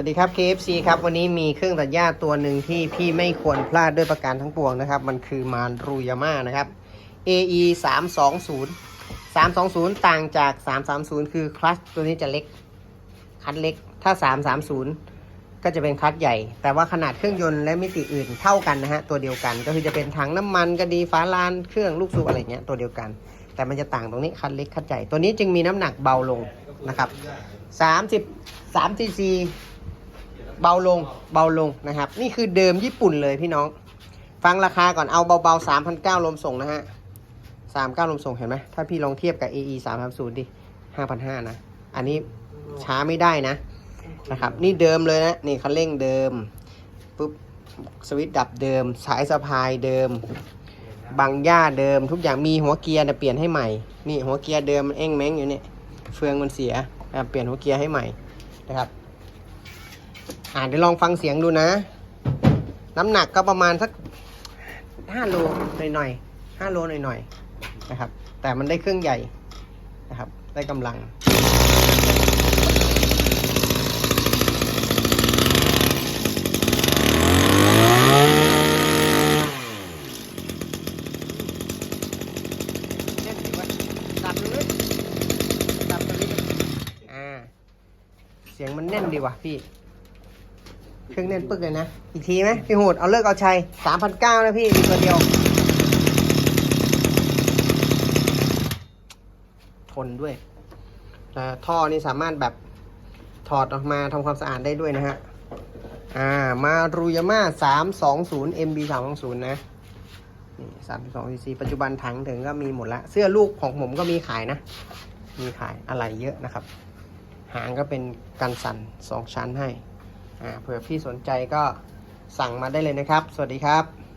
สวัสดีครับ KFC ครับ วันนี้มีเครื่องตัดหญ้าตัวหนึ่งที่พี่ไม่ควรพลาดด้วยประการทั้งปวงนะครับ มันคือมารรูยาม่านะครับ AE 320 320 ต่างจาก 330 คือคลัตช์ตัวนี้จะเล็ก คัดเล็ก ถ้า 330 ก็จะเป็นคลัตช์ใหญ่ แต่ว่าขนาดเครื่องยนต์และมิติอื่นเท่ากันนะฮะ ตัวเดียวกันก็คือจะเป็นถังน้ำมันก็ดีฟ้าลานเครื่องลูกสูบอะไรเงี้ยตัวเดียวกัน แต่มันจะต่างตรงนี้คัดเล็กคัดใหญ่ตัวนี้จึงมีน้ำหนักเบาลงนะครับ30 3 cc เบาลงเบาลงนะครับ นี่คือเดิมญี่ปุ่นเลยพี่น้อง ฟังราคาก่อนเอาเบาๆ3,900รวมส่งนะฮะ3,900รวมส่งเห็นไหมถ้าพี่ลองเทียบกับ AE 330ดิ5,500นะ อันนี้ช้าไม่ได้นะนะครับ นี่เดิมเลยนะนี่คันเร่งเดิมปุ๊บสวิตช์ดับเดิม สายสะพายเดิมบังหญ้าเดิมทุกอย่างมีหัวเกียร์เนี่เปลี่ยนให้ใหม่ นี่หัวเกียร์เดิมมันเอ้งแม้งอยู่เนี่ยเฟืองมันเสียเปลี่ยนหัวเกียร์ให้ใหม่นะครับ อ่าเดี๋ยวลองฟังเสียงดูนะ น้ำหนักก็ประมาณสักห้าโลหน่อยๆห้าโลหน่อยๆนะครับ แต่มันได้เครื่องใหญ่นะครับ ได้กำลังแน่นดีวะดับเลยดับเลยอ่าเสียงมันแน่นดีว่ะพี่ เครื่องแน่นปึ๊กเลยนะ อีกทีไหมพี่โหดเอาเลิกเอาชัยสามพันเก้านะพี่มีตัวเดียว ทนด้วยแต่ท่อนี่สามารถแบบถอดออกมาทำความสะอาดได้ด้วยนะฮะ อ่า มารูยาม่าสามสองศูนย์ MB สามสองศูนย์นะนี่สามสองซีซีปัจจุบันถังถึงก็มีหมดละ เสื้อลูกของผมก็มีขายนะ มีขายอะไรเยอะนะครับ หางก็เป็นกันสั่นสองชั้นให้ เผื่อพี่สนใจก็สั่งมาได้เลยนะครับ สวัสดีครับ